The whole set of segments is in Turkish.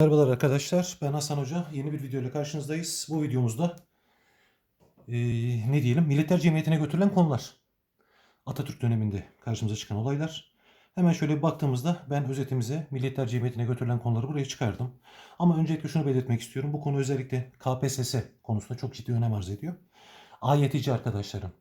Merhabalar arkadaşlar. Ben Hasan Hoca. Yeni bir video ile karşınızdayız. Bu videomuzda eee, ne diyelim milletler cemiyetine götürülen konular. Atatürk döneminde karşımıza çıkan olaylar. Hemen şöyle baktığımızda ben özetimize milletler cemiyetine götürülen konuları buraya çıkardım. Ama öncelikle şunu belirtmek istiyorum. Bu konu özellikle KPSS konusunda çok ciddi önem arz ediyor. AYT'ci arkadaşlarım,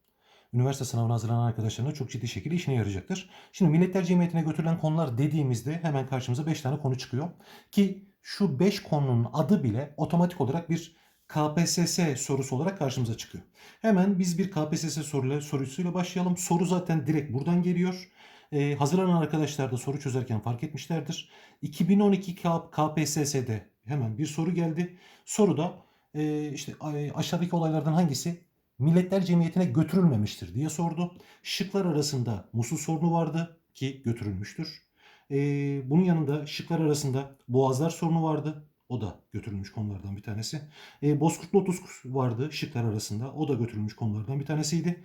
üniversite sınavına hazırlanan arkadaşlarına çok ciddi şekilde işine yarayacaktır. Şimdi milletler cemiyetine götürülen konular dediğimizde hemen karşımıza 5 tane konu çıkıyor. Ki şu 5 konunun adı bile otomatik olarak bir KPSS sorusu olarak karşımıza çıkıyor. Hemen biz bir KPSS soruyla, sorusuyla başlayalım. Soru zaten direkt buradan geliyor. Ee, hazırlanan arkadaşlar da soru çözerken fark etmişlerdir. 2012 K- KPSS'de hemen bir soru geldi. Soruda e, işte a- aşağıdaki olaylardan hangisi milletler cemiyetine götürülmemiştir diye sordu. Şıklar arasında Musul sorunu vardı ki götürülmüştür. Ee, bunun yanında şıklar arasında Boğazlar sorunu vardı. O da götürülmüş konulardan bir tanesi. Ee, Bozkurt Lotus vardı şıklar arasında. O da götürülmüş konulardan bir tanesiydi.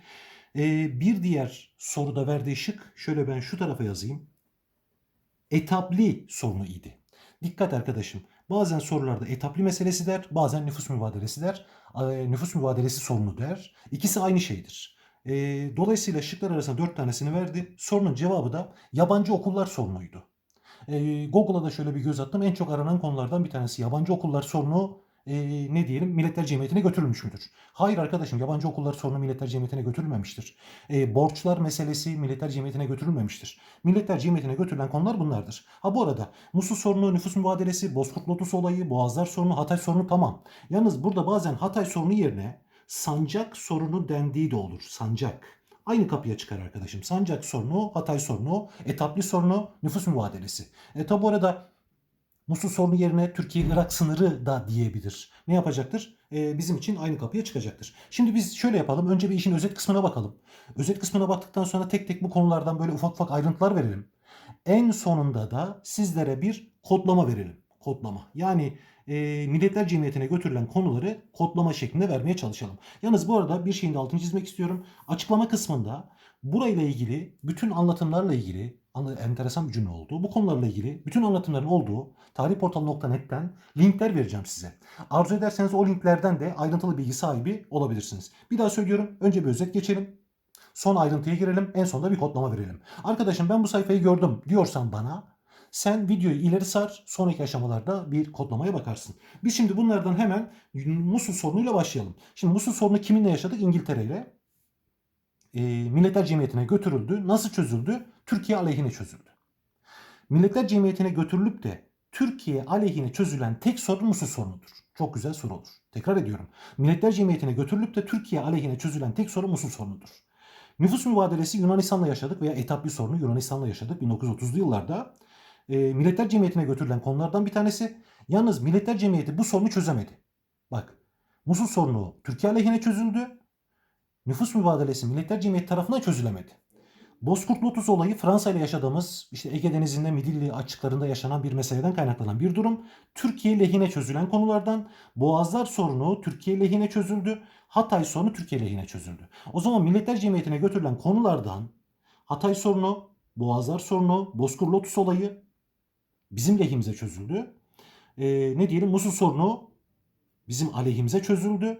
Ee, bir diğer soruda verdiği şık şöyle ben şu tarafa yazayım. Etapli sorunu idi. Dikkat arkadaşım. Bazen sorularda etapli meselesi der, bazen nüfus mübadelesi der. Nüfus mübadelesi sorunu der. İkisi aynı şeydir. Ee, dolayısıyla şıklar arasında dört tanesini verdi. Sorunun cevabı da yabancı okullar sorunuydu. Ee, Google'a da şöyle bir göz attım. En çok aranan konulardan bir tanesi yabancı okullar sorunu e, ne diyelim Milletler Cemiyeti'ne götürülmüş müdür? Hayır arkadaşım yabancı okullar sorunu Milletler Cemiyeti'ne götürülmemiştir. E, borçlar meselesi Milletler Cemiyeti'ne götürülmemiştir. Milletler Cemiyeti'ne götürülen konular bunlardır. Ha bu arada Musul sorunu, nüfus mübadelesi, Bozkurt Lotus olayı, Boğazlar sorunu, Hatay sorunu tamam. Yalnız burada bazen Hatay sorunu yerine sancak sorunu dendiği de olur. Sancak. Aynı kapıya çıkar arkadaşım. Sancak sorunu, Hatay sorunu, etapli sorunu, nüfus mübadelesi. E tabi bu arada Musul sorunu yerine Türkiye-Irak sınırı da diyebilir. Ne yapacaktır? E, bizim için aynı kapıya çıkacaktır. Şimdi biz şöyle yapalım. Önce bir işin özet kısmına bakalım. Özet kısmına baktıktan sonra tek tek bu konulardan böyle ufak ufak ayrıntılar verelim. En sonunda da sizlere bir kodlama verelim. Kodlama. Yani e, Milletler Cemiyeti'ne götürülen konuları kodlama şeklinde vermeye çalışalım. Yalnız bu arada bir şeyin de altını çizmek istiyorum. Açıklama kısmında burayla ilgili bütün anlatımlarla ilgili enteresan bir cümle oldu. Bu konularla ilgili bütün anlatımların olduğu tarihportal.net'ten linkler vereceğim size. Arzu ederseniz o linklerden de ayrıntılı bilgi sahibi olabilirsiniz. Bir daha söylüyorum. Önce bir özet geçelim. Son ayrıntıya girelim. En sonunda bir kodlama verelim. Arkadaşım ben bu sayfayı gördüm diyorsan bana sen videoyu ileri sar. Sonraki aşamalarda bir kodlamaya bakarsın. Biz şimdi bunlardan hemen Musul sorunuyla başlayalım. Şimdi Musul sorunu kiminle yaşadık? İngiltere ile. E, Milletler Cemiyeti'ne götürüldü. Nasıl çözüldü? Türkiye aleyhine çözüldü. Milletler Cemiyeti'ne götürülüp de Türkiye aleyhine çözülen tek sorun Musul sorunudur. Çok güzel soru olur. Tekrar ediyorum. Milletler Cemiyeti'ne götürülüp de Türkiye aleyhine çözülen tek sorun Musul sorunudur. Nüfus mübadelesi Yunanistan'la yaşadık veya etaplı sorunu Yunanistan'la yaşadık 1930'lu yıllarda. E, Milletler Cemiyeti'ne götürülen konulardan bir tanesi. Yalnız Milletler Cemiyeti bu sorunu çözemedi. Bak Musul sorunu Türkiye aleyhine çözüldü. Nüfus mübadelesi Milletler Cemiyeti tarafından çözülemedi. Bozkurt Lotus olayı Fransa ile yaşadığımız işte Ege Denizi'nde Midilli açıklarında yaşanan bir meseleden kaynaklanan bir durum. Türkiye lehine çözülen konulardan Boğazlar sorunu Türkiye lehine çözüldü. Hatay sorunu Türkiye lehine çözüldü. O zaman Milletler Cemiyeti'ne götürülen konulardan Hatay sorunu, Boğazlar sorunu, Bozkurt Lotus olayı bizim lehimize çözüldü. Ee, ne diyelim Musul sorunu bizim aleyhimize çözüldü.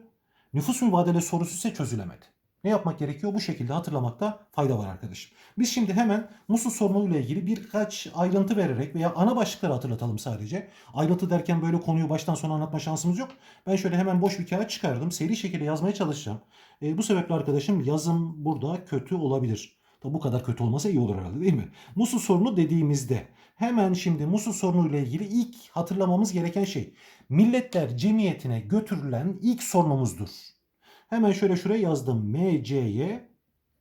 Nüfus mübadele sorusu ise çözülemedi. Ne yapmak gerekiyor? Bu şekilde hatırlamakta fayda var arkadaşım. Biz şimdi hemen Musul sorunuyla ilgili birkaç ayrıntı vererek veya ana başlıkları hatırlatalım sadece. Ayrıntı derken böyle konuyu baştan sona anlatma şansımız yok. Ben şöyle hemen boş bir kağıt çıkardım. Seri şekilde yazmaya çalışacağım. E, bu sebeple arkadaşım yazım burada kötü olabilir. Tabi bu kadar kötü olmasa iyi olur herhalde değil mi? Musul sorunu dediğimizde hemen şimdi Musul sorunuyla ilgili ilk hatırlamamız gereken şey Milletler Cemiyeti'ne götürülen ilk sorunumuzdur. Hemen şöyle şuraya yazdım. MC'ye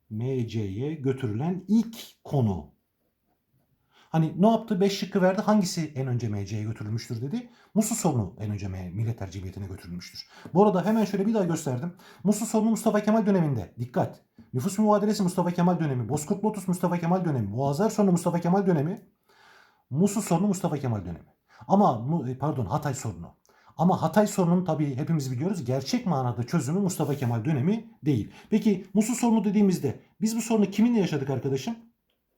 MC'ye götürülen ilk konu. Hani ne yaptı? 5 şıkkı verdi. Hangisi en önce MC'ye götürülmüştür dedi. Musul sorunu en önce Milletler Cemiyeti'ne götürülmüştür. Bu arada hemen şöyle bir daha gösterdim. Musul sorunu Mustafa Kemal döneminde. Dikkat. Nüfus mübadelesi Mustafa Kemal dönemi. Bozkurt Lotus Mustafa Kemal dönemi. Boğazlar sorunu Mustafa Kemal dönemi. Musul sorunu Mustafa Kemal dönemi. Ama e, pardon Hatay sorunu. Ama Hatay sorunun tabii hepimiz biliyoruz gerçek manada çözümü Mustafa Kemal dönemi değil. Peki Musul sorunu dediğimizde biz bu sorunu kiminle yaşadık arkadaşım?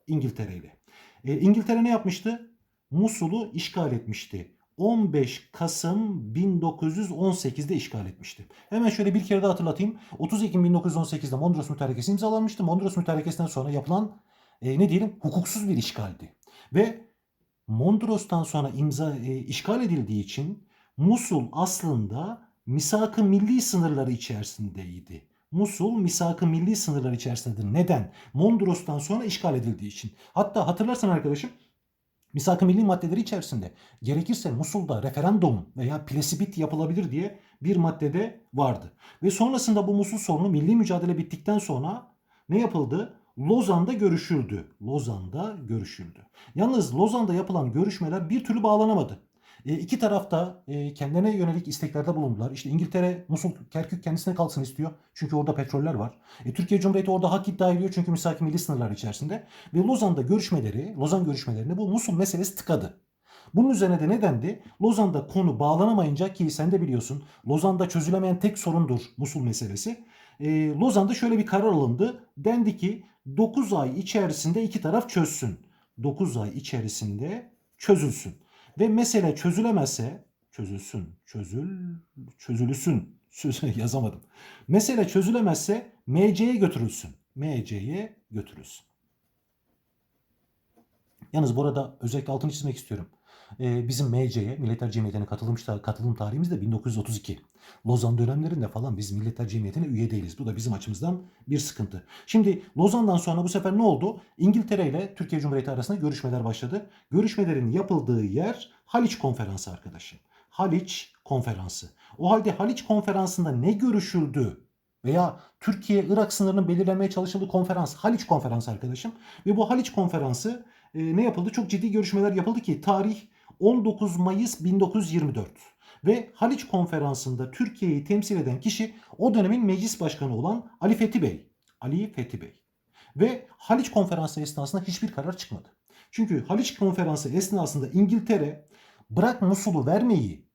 İngiltere ile. E, İngiltere ne yapmıştı? Musul'u işgal etmişti. 15 Kasım 1918'de işgal etmişti. Hemen şöyle bir kere daha hatırlatayım. 30 Ekim 1918'de Mondros Mütarekesi imzalanmıştı. Mondros Mütarekesi'nden sonra yapılan e, ne diyelim hukuksuz bir işgaldi. Ve Mondros'tan sonra imza e, işgal edildiği için Musul aslında misak-ı milli sınırları içerisindeydi. Musul misak-ı milli sınırlar içerisindedir. Neden? Mondros'tan sonra işgal edildiği için. Hatta hatırlarsan arkadaşım misak-ı milli maddeleri içerisinde gerekirse Musul'da referandum veya plesibit yapılabilir diye bir maddede vardı. Ve sonrasında bu Musul sorunu milli mücadele bittikten sonra ne yapıldı? Lozan'da görüşüldü. Lozan'da görüşüldü. Yalnız Lozan'da yapılan görüşmeler bir türlü bağlanamadı. E, iki tarafta e, kendilerine yönelik isteklerde bulundular. İşte İngiltere Musul Kerkük kendisine kalsın istiyor. Çünkü orada petroller var. E, Türkiye Cumhuriyeti orada hak iddia ediyor çünkü misaki milli sınırlar içerisinde. Ve Lozan'da görüşmeleri, Lozan görüşmelerinde bu Musul meselesi tıkadı. Bunun üzerine de ne dendi? Lozan'da konu bağlanamayınca ki sen de biliyorsun Lozan'da çözülemeyen tek sorundur Musul meselesi. E, Lozan'da şöyle bir karar alındı. Dendi ki 9 ay içerisinde iki taraf çözsün. 9 ay içerisinde çözülsün. Ve mesele çözülemezse çözülsün, çözül, çözülüsün. Yazamadım. Mesele çözülemezse MC'ye götürülsün. MC'ye götürülsün. Yalnız burada özellikle altını çizmek istiyorum. Ee, bizim MC'ye, Milletler Cemiyeti'ne katılım, katılım tarihimiz de 1932. Lozan dönemlerinde falan biz Milletler Cemiyeti'ne üye değiliz. Bu da bizim açımızdan bir sıkıntı. Şimdi Lozan'dan sonra bu sefer ne oldu? İngiltere ile Türkiye Cumhuriyeti arasında görüşmeler başladı. Görüşmelerin yapıldığı yer Haliç Konferansı arkadaşım. Haliç Konferansı. O halde Haliç Konferansı'nda ne görüşüldü? Veya Türkiye-Irak sınırının belirlenmeye çalışıldığı konferans Haliç Konferansı arkadaşım. Ve bu Haliç Konferansı e, ne yapıldı? Çok ciddi görüşmeler yapıldı ki tarih 19 Mayıs 1924. Ve Haliç Konferansı'nda Türkiye'yi temsil eden kişi o dönemin meclis başkanı olan Ali Fethi Bey. Ali Fethi Bey. Ve Haliç Konferansı esnasında hiçbir karar çıkmadı. Çünkü Haliç Konferansı esnasında İngiltere bırak Musul'u vermeyi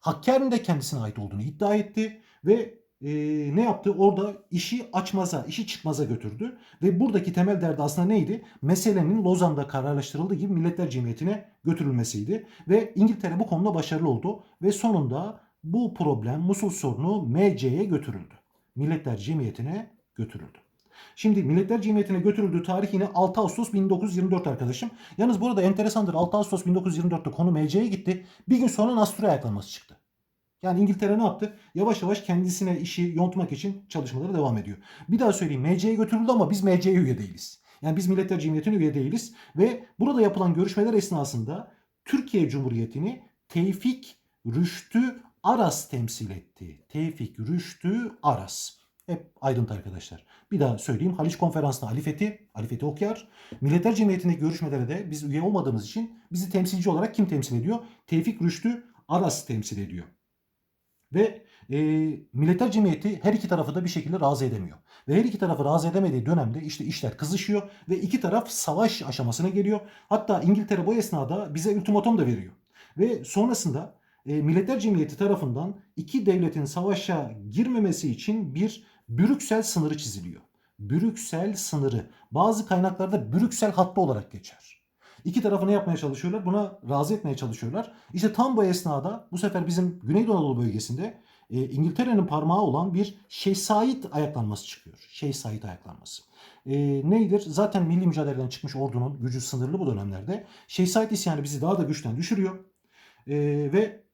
Hakkari'nin de kendisine ait olduğunu iddia etti ve e, ne yaptı? Orada işi açmaza, işi çıkmaza götürdü. Ve buradaki temel derdi aslında neydi? Meselenin Lozan'da kararlaştırıldığı gibi Milletler Cemiyeti'ne götürülmesiydi. Ve İngiltere bu konuda başarılı oldu. Ve sonunda bu problem, Musul sorunu MC'ye götürüldü. Milletler Cemiyeti'ne götürüldü. Şimdi Milletler Cemiyeti'ne götürüldüğü tarih yine 6 Ağustos 1924 arkadaşım. Yalnız burada enteresandır 6 Ağustos 1924'te konu MC'ye gitti. Bir gün sonra Nastur'a ayaklanması çıktı. Yani İngiltere ne yaptı? Yavaş yavaş kendisine işi yontmak için çalışmaları devam ediyor. Bir daha söyleyeyim MC'ye götürüldü ama biz MC'ye üye değiliz. Yani biz Milletler Cemiyeti'ne üye değiliz. Ve burada yapılan görüşmeler esnasında Türkiye Cumhuriyeti'ni Tevfik Rüştü Aras temsil etti. Tevfik Rüştü Aras. Hep ayrıntı arkadaşlar. Bir daha söyleyeyim. Haliç Konferansı'nda Ali Fethi, Ali Fethi Okyar. Milletler Cemiyeti'ndeki görüşmelere de biz üye olmadığımız için bizi temsilci olarak kim temsil ediyor? Tevfik Rüştü Aras temsil ediyor. Ve e, Milletler Cemiyeti her iki tarafı da bir şekilde razı edemiyor. Ve her iki tarafı razı edemediği dönemde işte işler kızışıyor ve iki taraf savaş aşamasına geliyor. Hatta İngiltere bu esnada bize ultimatum da veriyor. Ve sonrasında e, Milletler Cemiyeti tarafından iki devletin savaşa girmemesi için bir Brüksel sınırı çiziliyor. Brüksel sınırı bazı kaynaklarda Brüksel hattı olarak geçer. İki tarafı ne yapmaya çalışıyorlar? Buna razı etmeye çalışıyorlar. İşte tam bu esnada bu sefer bizim Güneydoğu Anadolu bölgesinde e, İngiltere'nin parmağı olan bir Şeyh Said ayaklanması çıkıyor. Şeyh Said ayaklanması. E, neydir? Zaten milli mücadeleden çıkmış ordunun gücü sınırlı bu dönemlerde. Şeyh Said isyanı bizi daha da güçten düşürüyor. E, ve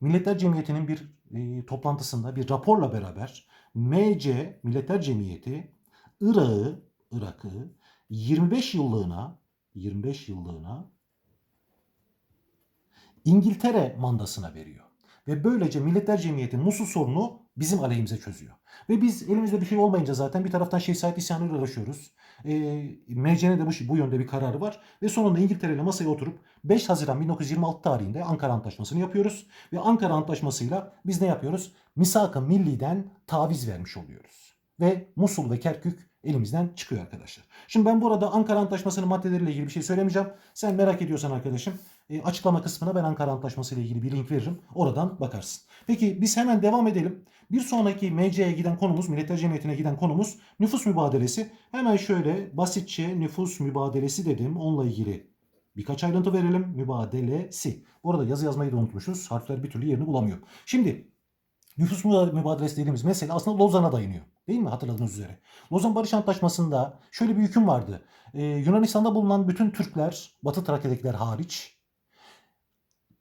Milletler Cemiyeti'nin bir e, toplantısında bir raporla beraber MC Milletler Cemiyeti Irak'ı Irak'ı 25 yıllığına 25 yıllığına İngiltere mandasına veriyor. Ve böylece Milletler Cemiyeti Musul sorunu bizim aleyhimize çözüyor. Ve biz elimizde bir şey olmayınca zaten bir taraftan Şeyh Said isyanıyla uğraşıyoruz. E, MC'nin de bu, bu yönde bir kararı var. Ve sonunda İngiltere ile masaya oturup 5 Haziran 1926 tarihinde Ankara Antlaşması'nı yapıyoruz. Ve Ankara Antlaşması'yla biz ne yapıyoruz? Misak-ı Milli'den taviz vermiş oluyoruz. Ve Musul ve Kerkük elimizden çıkıyor arkadaşlar. Şimdi ben burada Ankara Antlaşması'nın maddeleriyle ilgili bir şey söylemeyeceğim. Sen merak ediyorsan arkadaşım e, açıklama kısmına ben Ankara Antlaşması ile ilgili bir link veririm. Oradan bakarsın. Peki biz hemen devam edelim. Bir sonraki MC'ye giden konumuz, Milletler Cemiyeti'ne giden konumuz nüfus mübadelesi. Hemen şöyle basitçe nüfus mübadelesi dedim. Onunla ilgili Birkaç ayrıntı verelim. Mübadelesi. Bu arada yazı yazmayı da unutmuşuz. Harfler bir türlü yerini bulamıyor. Şimdi nüfus müba- mübadelesi dediğimiz mesele aslında Lozan'a dayanıyor. Değil mi? Hatırladığınız üzere. Lozan Barış Antlaşması'nda şöyle bir hüküm vardı. Ee, Yunanistan'da bulunan bütün Türkler, Batı Trakya'dakiler hariç,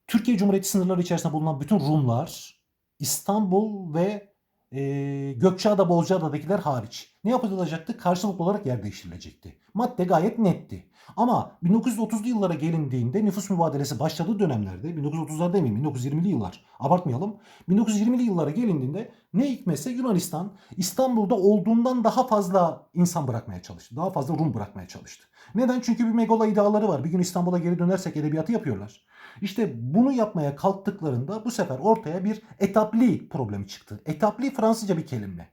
Türkiye Cumhuriyeti sınırları içerisinde bulunan bütün Rumlar, İstanbul ve e, Gökçeada, Bozcaada'dakiler hariç ne yapılacaktı? Karşılıklı olarak yer değiştirilecekti. Madde gayet netti. Ama 1930'lu yıllara gelindiğinde nüfus mübadelesi başladığı dönemlerde 1930'lar demeyeyim 1920'li yıllar abartmayalım. 1920'li yıllara gelindiğinde ne hikmetse Yunanistan İstanbul'da olduğundan daha fazla insan bırakmaya çalıştı. Daha fazla Rum bırakmaya çalıştı. Neden? Çünkü bir megola iddiaları var. Bir gün İstanbul'a geri dönersek edebiyatı yapıyorlar. İşte bunu yapmaya kalktıklarında bu sefer ortaya bir etapli problemi çıktı. Etapli Fransızca bir kelime.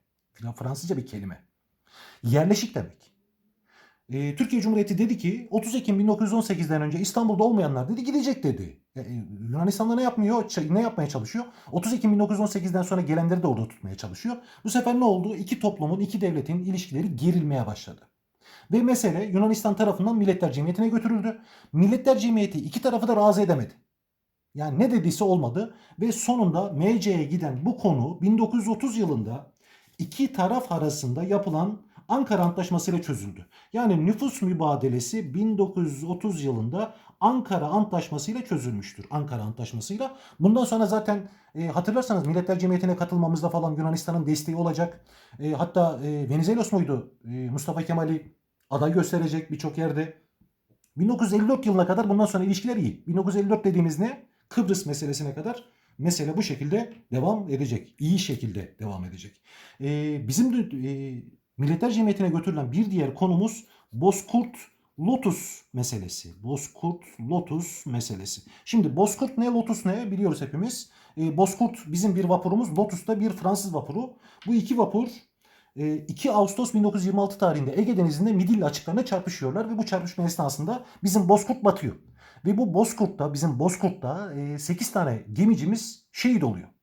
Fransızca bir kelime. Yerleşik demek. Ee, Türkiye Cumhuriyeti dedi ki 30 Ekim 1918'den önce İstanbul'da olmayanlar dedi gidecek dedi. E, e, Yunanistan'da ne yapmıyor? Ne yapmaya çalışıyor? 30 Ekim 1918'den sonra gelenleri de orada tutmaya çalışıyor. Bu sefer ne oldu? İki toplumun, iki devletin ilişkileri gerilmeye başladı. Ve mesele Yunanistan tarafından Milletler Cemiyeti'ne götürüldü. Milletler Cemiyeti iki tarafı da razı edemedi. Yani ne dediyse olmadı ve sonunda MC'ye giden bu konu 1930 yılında iki taraf arasında yapılan Ankara Antlaşması ile çözüldü. Yani nüfus mübadelesi 1930 yılında Ankara Antlaşması ile çözülmüştür. Ankara Antlaşması'yla. Bundan sonra zaten e, hatırlarsanız Milletler Cemiyeti'ne katılmamızda falan Yunanistan'ın desteği olacak. E, hatta e, Venizelos muydu? E, Mustafa Kemal'i aday gösterecek birçok yerde. 1954 yılına kadar bundan sonra ilişkiler iyi. 1954 dediğimiz ne? Kıbrıs meselesine kadar mesele bu şekilde devam edecek. İyi şekilde devam edecek. Ee, bizim de e, Milletler Cemiyeti'ne götürülen bir diğer konumuz Bozkurt Lotus meselesi. Bozkurt Lotus meselesi. Şimdi Bozkurt ne Lotus ne biliyoruz hepimiz. Ee, Bozkurt bizim bir vapurumuz. Lotus da bir Fransız vapuru. Bu iki vapur 2 Ağustos 1926 tarihinde Ege Denizi'nde Midilli açıklarına çarpışıyorlar ve bu çarpışma esnasında bizim Bozkurt batıyor. Ve bu Bozkurt'ta bizim Bozkurt'ta 8 tane gemicimiz şehit oluyor.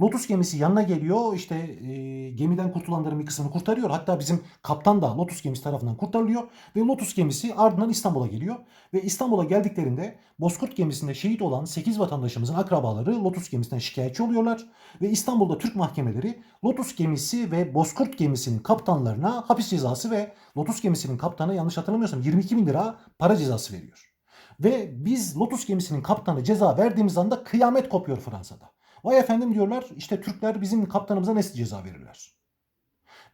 Lotus gemisi yanına geliyor işte e, gemiden kurtulanların bir kısmını kurtarıyor. Hatta bizim kaptan da Lotus gemisi tarafından kurtarılıyor. Ve Lotus gemisi ardından İstanbul'a geliyor. Ve İstanbul'a geldiklerinde Bozkurt gemisinde şehit olan 8 vatandaşımızın akrabaları Lotus gemisinden şikayetçi oluyorlar. Ve İstanbul'da Türk mahkemeleri Lotus gemisi ve Bozkurt gemisinin kaptanlarına hapis cezası ve Lotus gemisinin kaptanı yanlış hatırlamıyorsam 22 bin lira para cezası veriyor. Ve biz Lotus gemisinin kaptanı ceza verdiğimiz anda kıyamet kopuyor Fransa'da. Vay efendim diyorlar işte Türkler bizim kaptanımıza nasıl ceza verirler?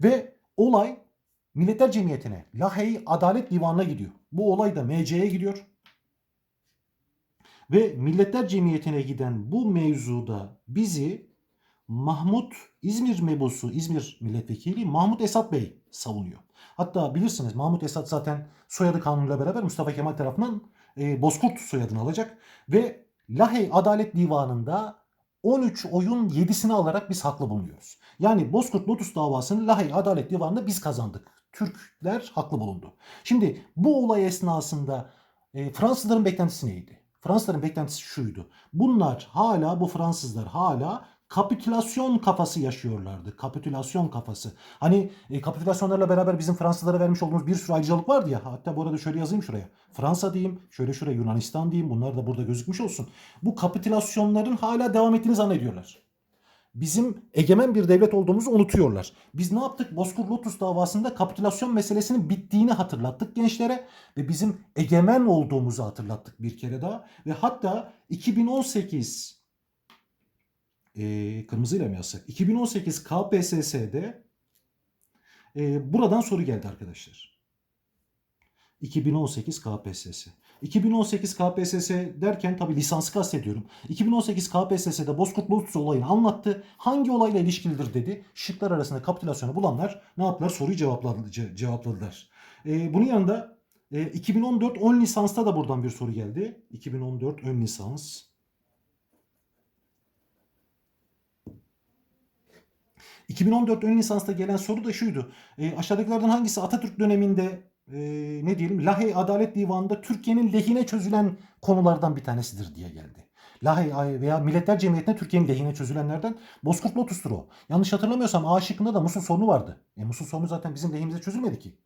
Ve olay Milletler Cemiyeti'ne Lahey Adalet Divanı'na gidiyor. Bu olay da MC'ye gidiyor. Ve Milletler Cemiyeti'ne giden bu mevzuda bizi Mahmut İzmir mebusu, İzmir milletvekili Mahmut Esat Bey savunuyor. Hatta bilirsiniz Mahmut Esat zaten soyadı kanunuyla beraber Mustafa Kemal tarafından e, Bozkurt soyadını alacak. Ve Lahey Adalet Divanı'nda 13 oyun 7'sini alarak biz haklı bulunuyoruz. Yani Bozkurt Lotus davasını Lahey Adalet Divanı'nda biz kazandık. Türkler haklı bulundu. Şimdi bu olay esnasında e, Fransızların beklentisi neydi? Fransızların beklentisi şuydu. Bunlar hala bu Fransızlar hala kapitülasyon kafası yaşıyorlardı. Kapitülasyon kafası. Hani e, kapitülasyonlarla beraber bizim Fransızlara vermiş olduğumuz bir sürü ayrıcalık vardı ya. Hatta bu arada şöyle yazayım şuraya. Fransa diyeyim, şöyle şuraya Yunanistan diyeyim. Bunlar da burada gözükmüş olsun. Bu kapitülasyonların hala devam ettiğini zannediyorlar. Bizim egemen bir devlet olduğumuzu unutuyorlar. Biz ne yaptık? Bozkurt Lotus davasında kapitülasyon meselesinin bittiğini hatırlattık gençlere ve bizim egemen olduğumuzu hatırlattık bir kere daha. Ve hatta 2018 e, kırmızıyla mı yazsak? 2018 KPSS'de e, buradan soru geldi arkadaşlar. 2018 KPSS. 2018 KPSS derken tabi lisansı kastediyorum. 2018 KPSS'de Bozkurt Lotus olayını anlattı. Hangi olayla ilişkilidir dedi. Şıklar arasında kapitülasyonu bulanlar ne yaptılar? Soruyu cevapladı, ce- cevapladılar. E, bunun yanında e, 2014 10 lisansta da buradan bir soru geldi. 2014 ön lisans. 2014 ön lisansta gelen soru da şuydu. E, aşağıdakilerden hangisi Atatürk döneminde e, ne diyelim Lahey Adalet Divanı'nda Türkiye'nin lehine çözülen konulardan bir tanesidir diye geldi. Lahey veya Milletler Cemiyeti'ne Türkiye'nin lehine çözülenlerden Bozkurt Lotus'tur o. Yanlış hatırlamıyorsam A şıkkında da Musul sorunu vardı. E, Musul sorunu zaten bizim lehimize çözülmedi ki.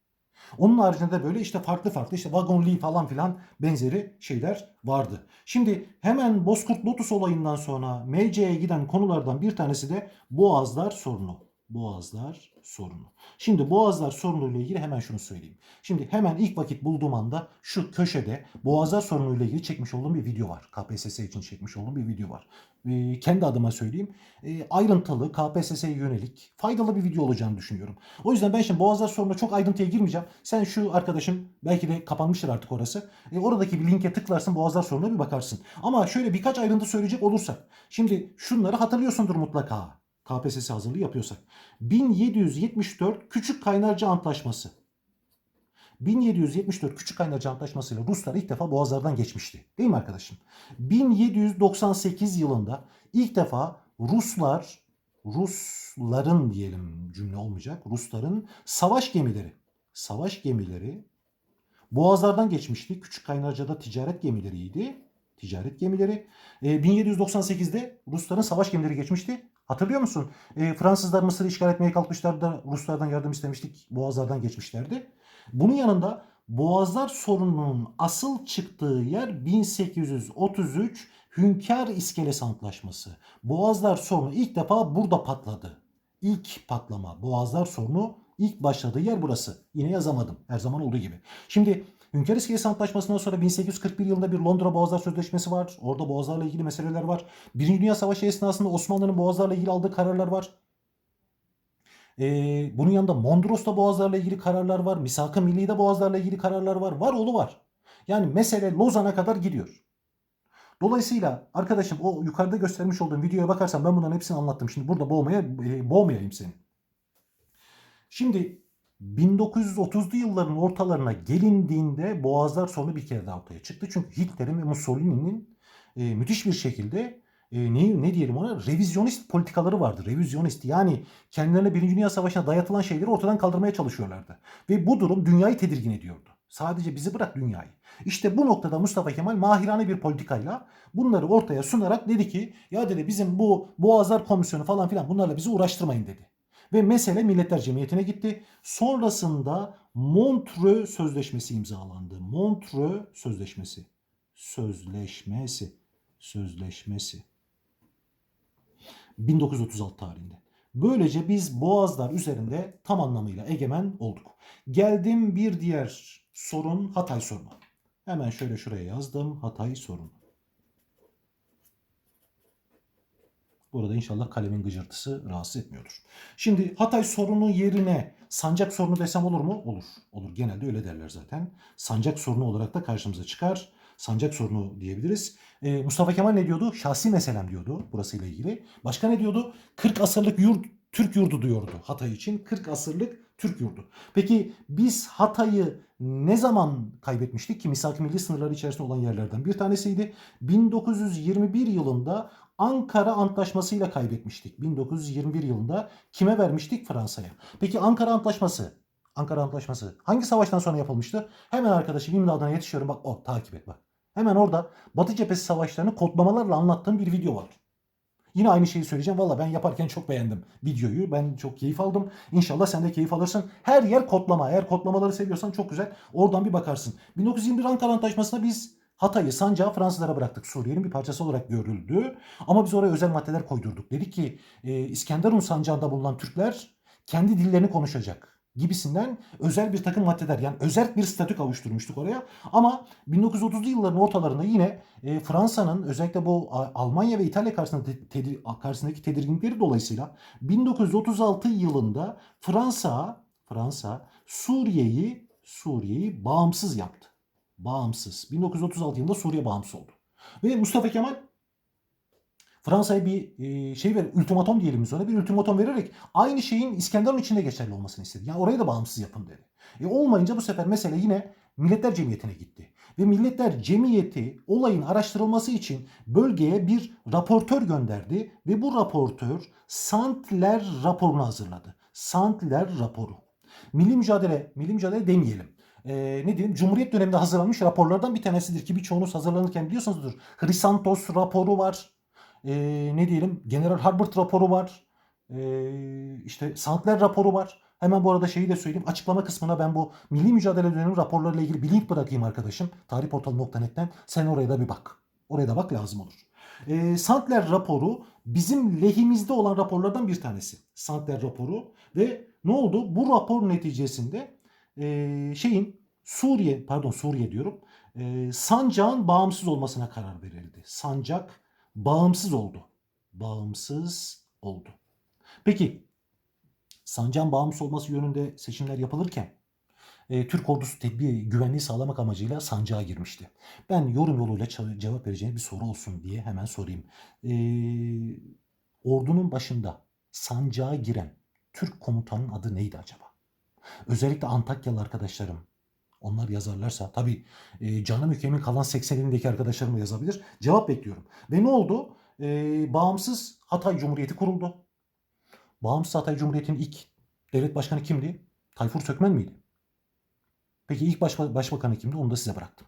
Onun haricinde de böyle işte farklı farklı işte Wagon Lee falan filan benzeri şeyler vardı. Şimdi hemen Bozkurt Lotus olayından sonra MC'ye giden konulardan bir tanesi de Boğazlar sorunu. Boğazlar sorunu. Şimdi Boğazlar sorunuyla ilgili hemen şunu söyleyeyim. Şimdi hemen ilk vakit bulduğum anda şu köşede Boğazlar sorunuyla ilgili çekmiş olduğum bir video var. KPSS için çekmiş olduğum bir video var. Ee, kendi adıma söyleyeyim. Ee, ayrıntılı, KPSS'ye yönelik, faydalı bir video olacağını düşünüyorum. O yüzden ben şimdi Boğazlar sorununa çok ayrıntıya girmeyeceğim. Sen şu arkadaşım belki de kapanmıştır artık orası. E, oradaki bir linke tıklarsın Boğazlar sorununa bir bakarsın. Ama şöyle birkaç ayrıntı söyleyecek olursak. Şimdi şunları hatırlıyorsundur mutlaka. KPSS hazırlığı yapıyorsak. 1774 Küçük Kaynarca Antlaşması. 1774 Küçük Kaynarca Antlaşması ile Ruslar ilk defa Boğazlardan geçmişti. Değil mi arkadaşım? 1798 yılında ilk defa Ruslar, Rusların diyelim cümle olmayacak, Rusların savaş gemileri, savaş gemileri Boğazlardan geçmişti. Küçük Kaynarca'da ticaret gemileriydi. Ticaret gemileri. E, 1798'de Rusların savaş gemileri geçmişti. Hatırlıyor musun? E, Fransızlar Mısır'ı işgal etmeye kalkmışlardı. da Ruslardan yardım istemiştik. Boğazlardan geçmişlerdi. Bunun yanında Boğazlar sorununun asıl çıktığı yer 1833 Hünkar İskelesi Antlaşması. Boğazlar sorunu ilk defa burada patladı. İlk patlama Boğazlar sorunu ilk başladığı yer burası. Yine yazamadım her zaman olduğu gibi. Şimdi Hünkar İskelesi Antlaşması'ndan sonra 1841 yılında bir Londra Boğazlar Sözleşmesi var. Orada boğazlarla ilgili meseleler var. Birinci Dünya Savaşı esnasında Osmanlı'nın boğazlarla ilgili aldığı kararlar var. Ee, bunun yanında Mondros'ta boğazlarla ilgili kararlar var. Misak-ı Milli'de boğazlarla ilgili kararlar var. Var oğlu var. Yani mesele Lozan'a kadar gidiyor. Dolayısıyla arkadaşım o yukarıda göstermiş olduğum videoya bakarsan ben bunların hepsini anlattım. Şimdi burada boğmaya, e, boğmayayım seni. Şimdi 1930'lu yılların ortalarına gelindiğinde Boğazlar sorunu bir kere daha ortaya çıktı. Çünkü Hitler'in ve Mussolini'nin e, müthiş bir şekilde e, ne, ne diyelim ona revizyonist politikaları vardı. Revizyonist yani kendilerine Birinci Dünya Savaşı'na dayatılan şeyleri ortadan kaldırmaya çalışıyorlardı. Ve bu durum dünyayı tedirgin ediyordu. Sadece bizi bırak dünyayı. İşte bu noktada Mustafa Kemal mahirane bir politikayla bunları ortaya sunarak dedi ki ya dedi bizim bu Boğazlar Komisyonu falan filan bunlarla bizi uğraştırmayın dedi. Ve mesele Milletler Cemiyeti'ne gitti. Sonrasında Montreux Sözleşmesi imzalandı. Montreux Sözleşmesi. Sözleşmesi. Sözleşmesi. 1936 tarihinde. Böylece biz Boğazlar üzerinde tam anlamıyla egemen olduk. Geldim bir diğer sorun Hatay sorunu. Hemen şöyle şuraya yazdım. Hatay sorunu. Burada inşallah kalemin gıcırtısı rahatsız etmiyordur. Şimdi Hatay sorunu yerine sancak sorunu desem olur mu? Olur. Olur. Genelde öyle derler zaten. Sancak sorunu olarak da karşımıza çıkar. Sancak sorunu diyebiliriz. Ee, Mustafa Kemal ne diyordu? Şahsi meselem diyordu burasıyla ilgili. Başka ne diyordu? 40 asırlık yurt, Türk yurdu diyordu Hatay için. 40 asırlık Türk yurdu. Peki biz Hatay'ı ne zaman kaybetmiştik ki misak milli sınırları içerisinde olan yerlerden bir tanesiydi. 1921 yılında Ankara Antlaşması ile kaybetmiştik. 1921 yılında kime vermiştik? Fransa'ya. Peki Ankara Antlaşması Ankara Antlaşması hangi savaştan sonra yapılmıştı? Hemen arkadaşım imdadına yetişiyorum bak o takip et bak. Hemen orada Batı cephesi savaşlarını kodlamalarla anlattığım bir video var. Yine aynı şeyi söyleyeceğim. Valla ben yaparken çok beğendim videoyu. Ben çok keyif aldım. İnşallah sen de keyif alırsın. Her yer kodlama. Eğer kodlamaları seviyorsan çok güzel. Oradan bir bakarsın. 1921 Ankara Antlaşması'nda biz Hatay'ı, Sancağı Fransızlara bıraktık. Suriye'nin bir parçası olarak görüldü. Ama biz oraya özel maddeler koydurduk. Dedik ki e, İskenderun Sancağı'nda bulunan Türkler kendi dillerini konuşacak gibisinden özel bir takım maddeler yani özel bir statü kavuşturmuştuk oraya. Ama 1930'lu yılların ortalarında yine e, Fransa'nın özellikle bu Almanya ve İtalya karşısında te- tedir- karşısındaki tedirginlikleri dolayısıyla 1936 yılında Fransa Fransa Suriye'yi Suriye'yi bağımsız yaptı. Bağımsız. 1936 yılında Suriye bağımsız oldu. Ve Mustafa Kemal Fransa'ya bir e, şey ver, ultimatom diyelim ona bir ultimatom vererek aynı şeyin İskenderun içinde geçerli olmasını istedi. Yani orayı da bağımsız yapın dedi. E olmayınca bu sefer mesele yine Milletler Cemiyeti'ne gitti. Ve Milletler Cemiyeti olayın araştırılması için bölgeye bir raportör gönderdi ve bu raportör Santler raporunu hazırladı. Santler raporu. Milli mücadele, milli mücadele demeyelim. Ee, ne diyeyim Cumhuriyet döneminde hazırlanmış raporlardan bir tanesidir ki birçoğunuz hazırlanırken biliyorsunuzdur. Hrisantos raporu var. Ee, ne diyelim General Harbert raporu var. Ee, işte Santler raporu var. Hemen bu arada şeyi de söyleyeyim. Açıklama kısmına ben bu milli mücadele dönemi raporlarıyla ilgili bir link bırakayım arkadaşım. Tarihportalı.net'ten. Sen oraya da bir bak. Oraya da bak lazım olur. E, Sandler raporu bizim lehimizde olan raporlardan bir tanesi. Sandler raporu ve ne oldu? Bu rapor neticesinde e, şeyin Suriye pardon Suriye diyorum. E, Sancak'ın bağımsız olmasına karar verildi. Sancak bağımsız oldu. Bağımsız oldu. Peki Sancak'ın bağımsız olması yönünde seçimler yapılırken e, Türk ordusu tedbir güvenliği sağlamak amacıyla sancağa girmişti. Ben yorum yoluyla cevap vereceğim bir soru olsun diye hemen sorayım. E, ordunun başında sancağa giren Türk komutanın adı neydi acaba? Özellikle Antakyalı arkadaşlarım onlar yazarlarsa tabii e, canım ülkemin kalan 80'indeki arkadaşlarım da yazabilir. Cevap bekliyorum. Ve ne oldu? E, bağımsız Hatay Cumhuriyeti kuruldu. Bağımsız Hatay Cumhuriyeti'nin ilk devlet başkanı kimdi? Tayfur Sökmen miydi? Peki ilk başba- başbakanı kimdi? Onu da size bıraktım.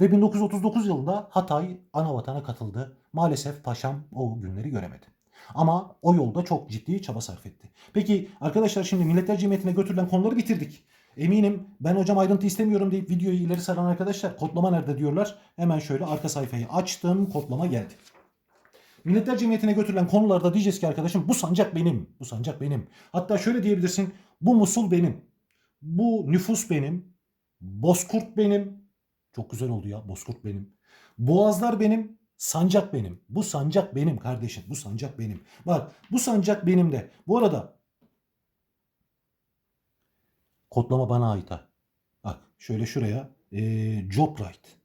Ve 1939 yılında Hatay ana vatana katıldı. Maalesef paşam o günleri göremedi. Ama o yolda çok ciddi çaba sarf etti. Peki arkadaşlar şimdi Milletler Cemiyeti'ne götürülen konuları bitirdik. Eminim ben hocam ayrıntı istemiyorum deyip videoyu ileri saran arkadaşlar kodlama nerede diyorlar. Hemen şöyle arka sayfayı açtım kodlama geldi. Milletler Cemiyeti'ne götürülen konularda diyeceğiz ki arkadaşım bu sancak benim. Bu sancak benim. Hatta şöyle diyebilirsin. Bu Musul benim. Bu nüfus benim. Bozkurt benim. Çok güzel oldu ya. Bozkurt benim. Boğazlar benim. Sancak benim. Bu sancak benim kardeşim. Bu sancak benim. Bak bu sancak benim de. Bu arada kodlama bana ait ha. Bak şöyle şuraya. Ee, job right.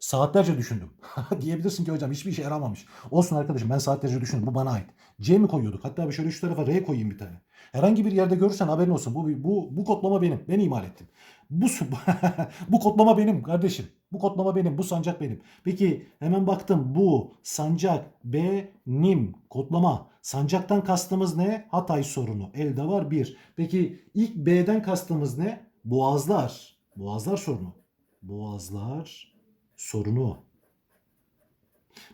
Saatlerce düşündüm. Diyebilirsin ki hocam hiçbir işe yaramamış. Olsun arkadaşım ben saatlerce düşündüm. Bu bana ait. C mi koyuyorduk? Hatta bir şöyle şu tarafa R koyayım bir tane. Herhangi bir yerde görürsen haberin olsun. Bu bu bu kodlama benim. Ben imal ettim. Bu bu kodlama benim kardeşim. Bu kodlama benim. Bu sancak benim. Peki hemen baktım. Bu sancak benim kodlama. Sancaktan kastımız ne? Hatay sorunu. Elde var bir. Peki ilk B'den kastımız ne? Boğazlar. Boğazlar sorunu. Boğazlar sorunu.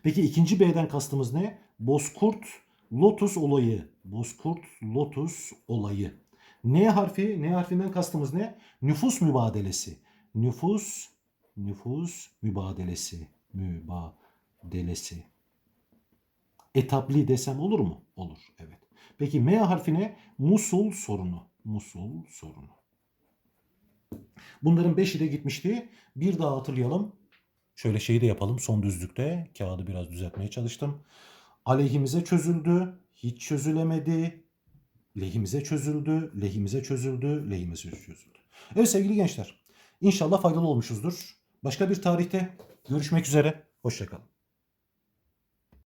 Peki ikinci B'den kastımız ne? Bozkurt Lotus olayı. Bozkurt Lotus olayı. N harfi, N harfinden kastımız ne? Nüfus mübadelesi. Nüfus, nüfus mübadelesi. Mübadelesi. Etapli desem olur mu? Olur, evet. Peki M harfine Musul sorunu. Musul sorunu. Bunların beşi de gitmişti. Bir daha hatırlayalım. Şöyle şeyi de yapalım son düzlükte. Kağıdı biraz düzeltmeye çalıştım. Aleyhimize çözüldü. Hiç çözülemedi. Lehimize çözüldü. Lehimize çözüldü. Lehimize çözüldü. Evet sevgili gençler. İnşallah faydalı olmuşuzdur. Başka bir tarihte görüşmek üzere. Hoşçakalın.